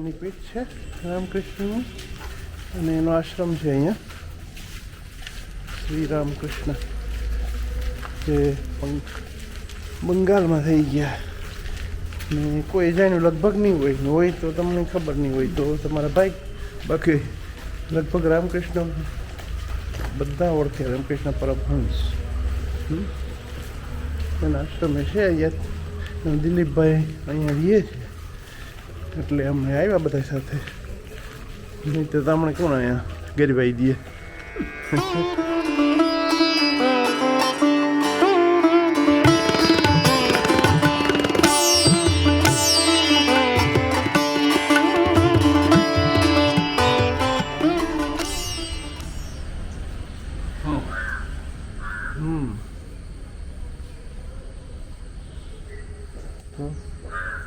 એની પીઠ છે. રામકૃષ્ણની અને એનો આશ્રમ છે અહીંયા. શ્રી રામકૃષ્ણ. જે બંગાળમાં થઈ ગયા. ને કોઈ અજાણ્યું લગભગ નહીં હોય. ને હોય તો તમને ખબર નહીં હોય તો તમારા ભાઈ બાકી લગભગ રામકૃષ્ણ બધા ઓળખે. રામકૃષ્ણ પરમહંસ? એના આશ્રમે છે અહીંયા. દિલીપભાઈ અહીંયા રહીએ. છે એટલે અમે આવ્યા બધા સાથે. નહીં તો તમને કોણ અહીંયા ગરીબાઈ દઈએ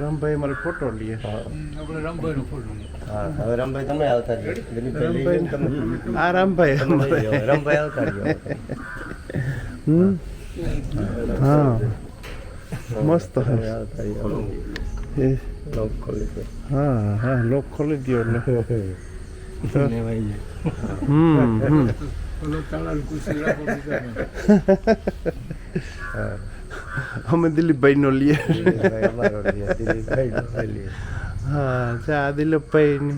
રામભાઈ મારો ફોટો લઈએ. આપણે રામભાઈનો ફોટો હા હવે રામભાઈ તમે આવતા ને તમે. આ રામભાઈ. રામભાઈ આવતા હમ? હા. મસ્ત હે. હા હા લોક ખોલી દો હમ હમ. હા. અમે દિલીપભાઈ નો લઈએ. હા ચા દિલીપભાઈ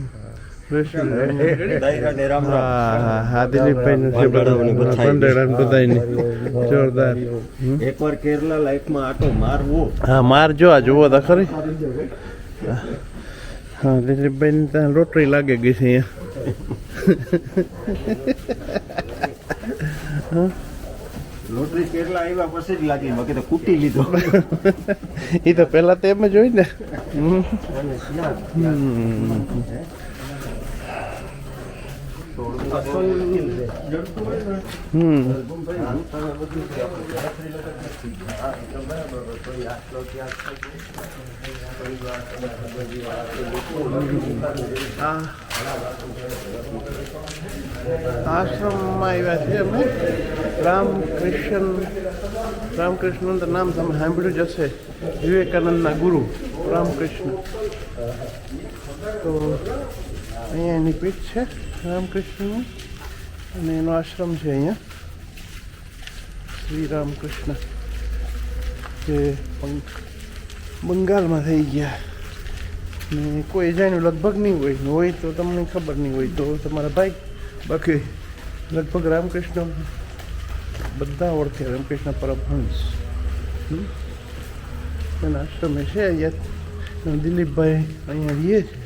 જોરદાર. એકવાર કેરલા લાઈફમાં આટો મારવો. હા મારજો આ જુઓ તો ખરી. હા દિલીપભાઈ ત્યાં લોટરી લાગે ગઈ છે અહીંયા. લોટરી કેટલા આવ્યા પછી જ લાગી બાકી તો કૂટી લીધો. એ તો પહેલા તો એમ જ હોય ને. હમ. આશ્રમમાં આવ્યા છે અમે. રામકૃષ્ણ, રામકૃષ્ણનું નામ તમે સાંભળ્યું જ હશે. વિવેકાનંદના ગુરુ, રામકૃષ્ણ. તો અહીંયા એની પીઠ છે, રામકૃષ્ણની. અને એનો આશ્રમ છે અહીંયા. શ્રી રામકૃષ્ણ, જે બંગાળમાં થઈ ગયા. ને કોઈ એજાયનું લગભગ નહીં હોય હોય તો તમને ખબર નહીં હોય તો તમારા ભાઈ, બાકી લગભગ રામકૃષ્ણ બધા ઓળખે, રામકૃષ્ણ પરમહંસ? એના આશ્રમે છે અહીંયા. દિલીપભાઈ અહીંયા રહીએ છે.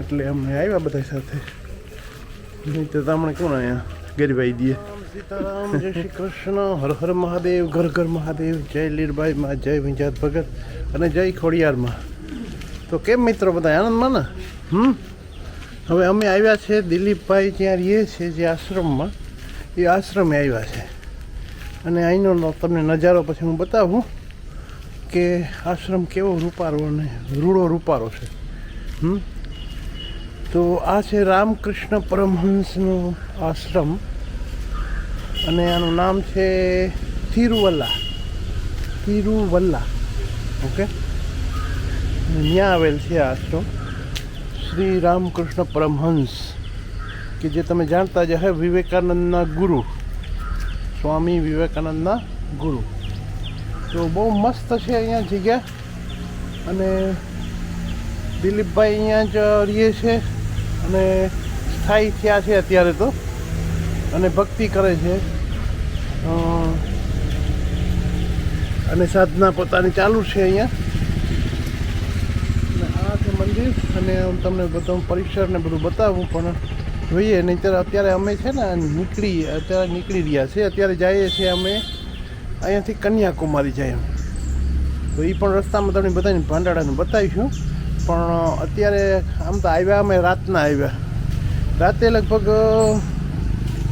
એટલે અમે આવ્યા બધા સાથે. નહીં તો તમને કોણ અહીંયા ગરીબાઈ દઈએ સીતારામ, જય શ્રી કૃષ્ણ, હર હર મહાદેવ, ઘર ઘર મહાદેવ, જય લીરબાઈ માં જય વિંજાત ભગત અને જય ખોડિયારમાં. તો કેમ મિત્રો બધા આનંદમાં ને હમ? હવે અમે આવ્યા છે દિલીપભાઈ જ્યાં રહીએ છે જે આશ્રમમાં. એ આશ્રમે આવ્યા છે. અને અહીંનો તમને નજારો પછી હું બતાવું કે આશ્રમ કેવો રૂપારો અને રૂડો રૂપારો છે. હમ? તો આ છે રામકૃષ્ણ પરમહંસનો આશ્રમ. અને આનું નામ છે થિરુવલ્લા થિરુવલ્લા ઓકે? ત્યાં આવેલ છે. આશ્રમ શ્રી રામકૃષ્ણ પરમહંસ, કે જે તમે જાણતા જ હે વિવેકાનંદના ગુરુ, સ્વામી વિવેકાનંદના ગુરુ. તો બહુ મસ્ત છે અહીંયા જગ્યા. અને દિલીપભાઈ અહીંયા જ રહીએ છે અને સ્થાયી થયા છે અત્યારે તો. અને ભક્તિ કરે છે. અને સાધના પોતાની ચાલુ છે અહીંયા. આ છે મંદિર અને હું તમને બધું પરિસર ને બધું બતાવું, પણ જોઈએ. નહીંતર અત્યારે અમે છે ને નીકળી, અત્યારે નીકળી રહ્યા છે અત્યારે જઈએ છીએ અમે અહીંયાથી કન્યાકુમારી જઈએ તો એ પણ રસ્તામાં તમને બધાને ભાંડાડાને બતાવીશું. પણ અત્યારે આમ તો આવ્યા અમે, રાતના આવ્યા. રાતે લગભગ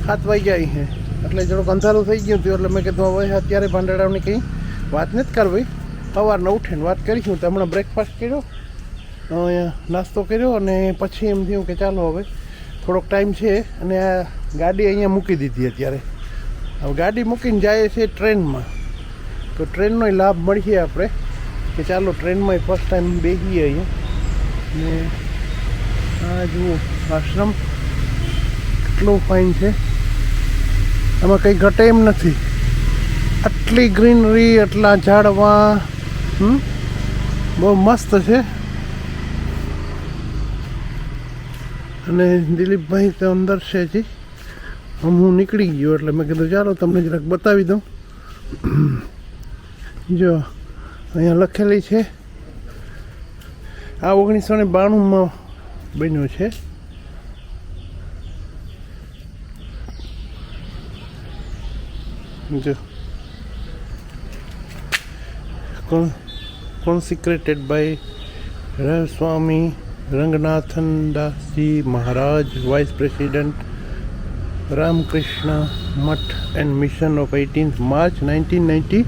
સાત વાગ્યા છે. એટલે થોડુંક અંધારું થઈ ગયું હતું, એટલે મેં કીધું, હવે અત્યારે ભાંડાડાની કંઈ વાત નથી કરવી. સવારના ઉઠીને વાત કરીશું. તો હમણાં બ્રેકફાસ્ટ કર્યો. નાસ્તો કર્યો અને પછી એમ થયું કે ચાલો હવે થોડોક ટાઈમ છે અને આ ગાડી અહીંયા મૂકી દીધી અત્યારે. હવે ગાડી મૂકીને જાય છે ટ્રેનમાં. તો ટ્રેનનો લાભ મળીએ આપણે કે ચાલો ટ્રેનમાં ફર્સ્ટ ટાઈમ બેસીએ અહીંયા. ને આ જુઓ, આશ્રમ કેટલો ફાઇન છે. આમાં કંઈ ઘટે એમ નથી. આટલી ગ્રીનરી આટલા ઝાડવા બહુ મસ્ત છે. અને દિલીપભાઈ તો અંદર છે જી. આમ હું નીકળી ગયો એટલે મેં કીધું, ચાલો તમને જરાક બતાવી દઉં. જો, અહીંયા લખેલી છે, આ ઓગણીસો ને બાણુંમાં બન્યો છે. જો. Consecrated by Rav Swami Ranganathan Das Ji Maharaj, Vice President Ramakrishna Mutt and Mission of 18th March 1992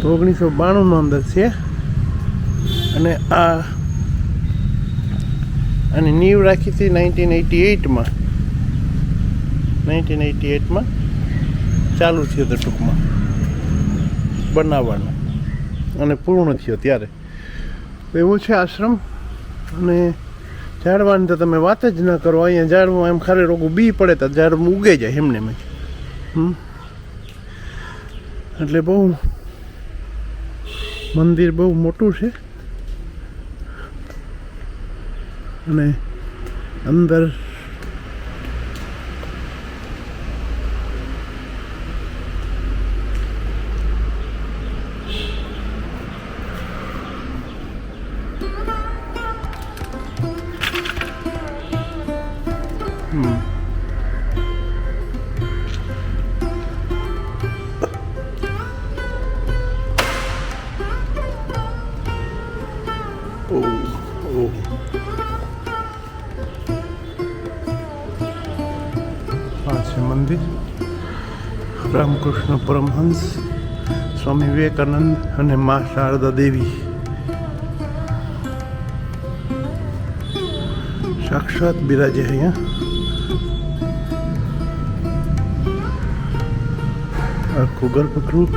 તો ઓગણીસો બાણુંનો અંદર છે અને આ અને નીવ રાખી હતી નાઇન્ટીન એટી એઇટમાં નાઇન્ટીન એટી એઇટમાં ચાલુ થયો હતો ટૂંકમાં બનાવવાનું અને પૂર્ણ થયો ત્યારે એવું છે આશ્રમ? અને ઝાડવાની તો તમે વાત જ ન કરો, અહીંયા ઝાડમાં એમ ખાલી રોગ બી પડે તો ઝાડમાં ઉગે જાય એમને મેં હમ? એટલે બહુ મંદિર બહુ મોટું છે. અને અંદર આ મંદિર. રામકૃષ્ણ પરમહંસ સ્વામી વિવેકાનંદ અને મા શારદા દેવી. સાક્ષાત બિરાજે અહીંયા. આખું ગર્ભગૃહ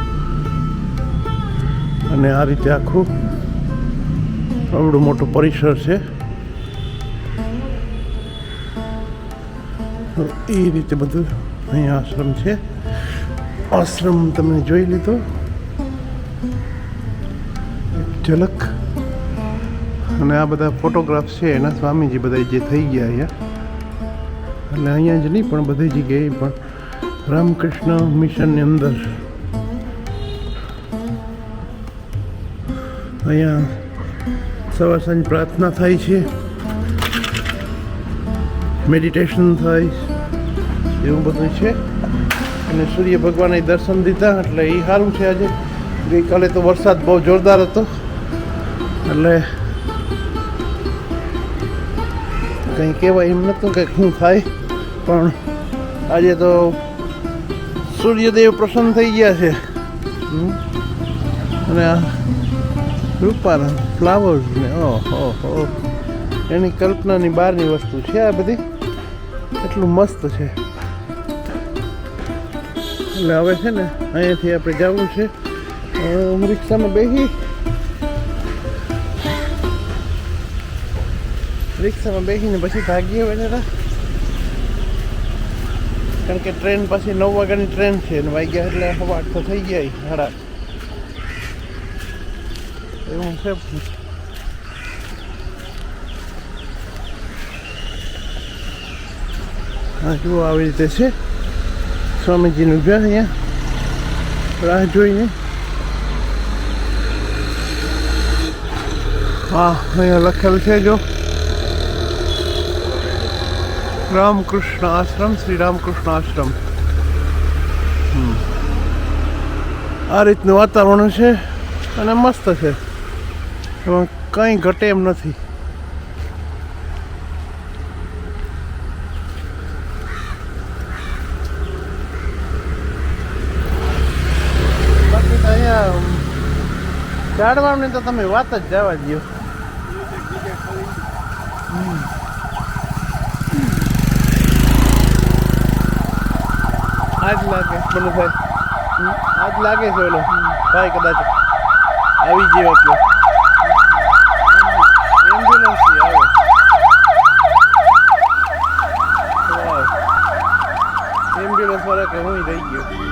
અને આ રીતે આખું આવડું મોટું પરિસર છે. એ રીતે બધું અહીંયા આશ્રમ છે. આશ્રમ તમે જોઈ લીધો. ઝલક. અને આ બધા ફોટોગ્રાફ છે, એના સ્વામીજી બધા જે થઈ ગયા અહીંયા. એટલે અહીંયા જ નહીં, પણ બધી જગ્યાએ પણ રામકૃષ્ણ મિશનની અંદર અહીંયા સવાર સાંજ પ્રાર્થના થાય છે મેડિટેશન થાય એવું બધું છે અને સૂર્ય ભગવાને દર્શન દીધા, એટલે એ સારું છે આજે. ગઈકાલે તો વરસાદ બહુ જોરદાર હતો. એટલે કંઈ કહેવાય એમ નહોતું કે શું થાય. પણ આજે તો સૂર્યદેવ પ્રસન્ન થઈ ગયા છે. અને આ રૂપાના ફ્લાવર્સ ને, ઓહો, હો. એની કલ્પનાની બહારની વસ્તુ છે આ બધી. એટલું મસ્ત છે. એટલે હવે છે ને, અહીંયાથી આપણે જવું છે. રિક્ષામાં બેસી રિક્ષામાં બેસીને પછી ભાગીએ વેનેરા કારણ કે ટ્રેન પાછી નવ વાગ્યાની ટ્રેન છે અને વાગ્યા એટલે હવા તો થઈ ગયા સાડા. એવું છે. હા, જુઓ આવી રીતે છે. સ્વામીજીનું ઉભ્યા અહીંયા. રાહ જોઈને. હા, અહીંયા લખેલ છે જો. રામકૃષ્ણ આશ્રમ શ્રી રામકૃષ્ણ આશ્રમ. આ રીતનું વાતાવરણ છે અને મસ્ત છે. એમાં કંઈ ઘટે એમ નથી. ઝાડવાની તો તમે વાત જ જવા દો આજ લાગે. મનુભાઈ આજ લાગે છે ઓલો. ભાઈ કદાચ આવી જેવો કે એમ્બ્યુલન્સ આવે. એમ્બ્યુલન્સ વાળા કે હું રહી ગયો.